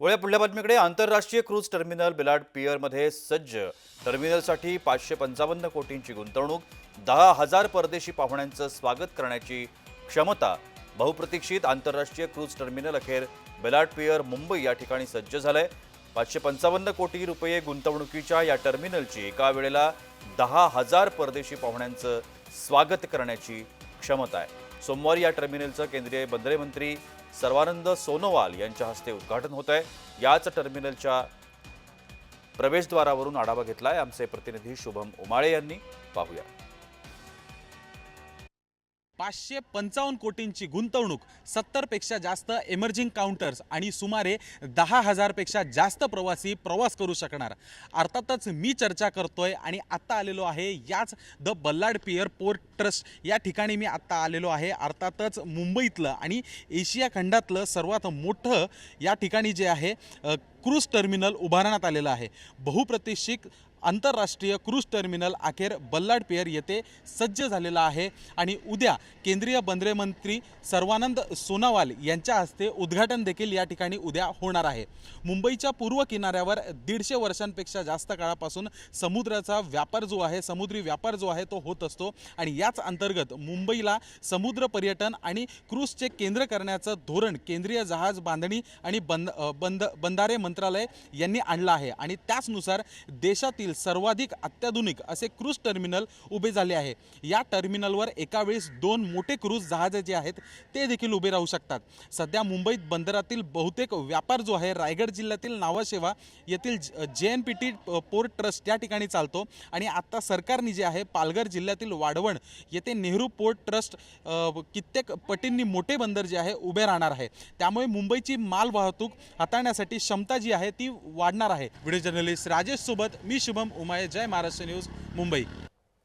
वळ्या पुढल्या बातमीकडे. आंतरराष्ट्रीय cruise terminal बिलाड पियरमध्ये सज्ज. टर्मिनलसाठी पाचशे पंचावन्न कोटींची गुंतवणूक दहा हजार परदेशी पाहुण्यांचं स्वागत करण्याची क्षमता. बहुप्रतीक्षित आंतरराष्ट्रीय क्रूज टर्मिनल अखेर बिलाड पियर मुंबई या ठिकाणी सज्ज झालंय. पाचशे पंचावन्न कोटी रुपये गुंतवणुकीच्या या टर्मिनलची एका वेळेला दहा हजार परदेशी पाहुण्यांचं स्वागत करण्याची क्षमता आहे. सोमवारी या टर्मिनलचं केंद्रीय बंदरे मंत्री सर्वानंद सोनोवाल यांच्या हस्ते उद्घाटन होत आहे. याच टर्मिनलच्या प्रवेशद्वारावरून आढावा घेतलाय आमचे प्रतिनिधी शुभम उमाळे यांनी. पाहूया. पाचशे पंचावन्न कोटींची गुंतवणूक सत्तरपेक्षा जास्त एमर्जिंग काउंटर्स आणि सुमारे दहा हजारपेक्षा जास्त प्रवासी प्रवास करू शकणार. अर्थातच मी चर्चा करतोय आणि आत्ता आलेलो आहे याच the Ballard Pier port trust. या ठिकाणी मी आत्ता आलेलो आहे. अर्थातच मुंबईतलं आणि एशिया खंडातलं सर्वात मोठं या ठिकाणी जे आहे क्रूज टर्मिनल उभारण्यात आलेलं आहे. बहुप्रतिक्षित आंतरराष्ट्रीय क्रूज टर्मिनल अखेर बल्लाड पेअर येथे सज्ज झालेला आहे आणि उद्या केंद्रीय बंदरे मंत्री सर्वानंद सोनावाल यांच्या हस्ते उद्घाटन देखील या ठिकाणी उद्या होणार आहे. मुंबईच्या पूर्व किनाऱ्यावर दीडशे वर्षांपेक्षा जास्त काळापासून समुद्राचा व्यापार जो आहे समुद्री व्यापार जो आहे तो होत असतो आणि याच अंतर्गत मुंबईला समुद्र पर्यटन आणि क्रूजचे केंद्र करण्याचं धोरण केंद्रीय जहाज बांधणी आणि बंद बंद बंधारे मंत्रालय यांनी आणला आहे. आणि त्याचनुसार देशातील सर्वाधिक अत्याधुनिक असे क्रूज टर्मिनल उभे झाले आहे. या टर्मिनलवर एका वेळेस दोन मोठे क्रूज जहाजे जे आहेत ते देखील उभे राहू शकतात. सध्या मुंबईत बंदरातील बहुतेक व्यापार जो आहे रायगड जिल्ह्यातील नावाशेवा येथील जे N P T port trust या ठिकाणी चालतो. आणि आत्ता सरकारने जे आहे पालघर जिल्ह्यातील वाढवण येथे नेहरू पोर्ट ट्रस्ट कित्येक पटींनी मोठे बंदर जे आहे उभे राहणार आहे. त्यामुळे मुंबईची माल वाहतूक हाताळण्यासाठी क्षमता जी आहे ती वाढणार आहे. व्हिडिओ जर्नलिस्ट राजेश सोबत मी शुभम उमाये. जय महाराष्ट्र न्यूज मुंबई.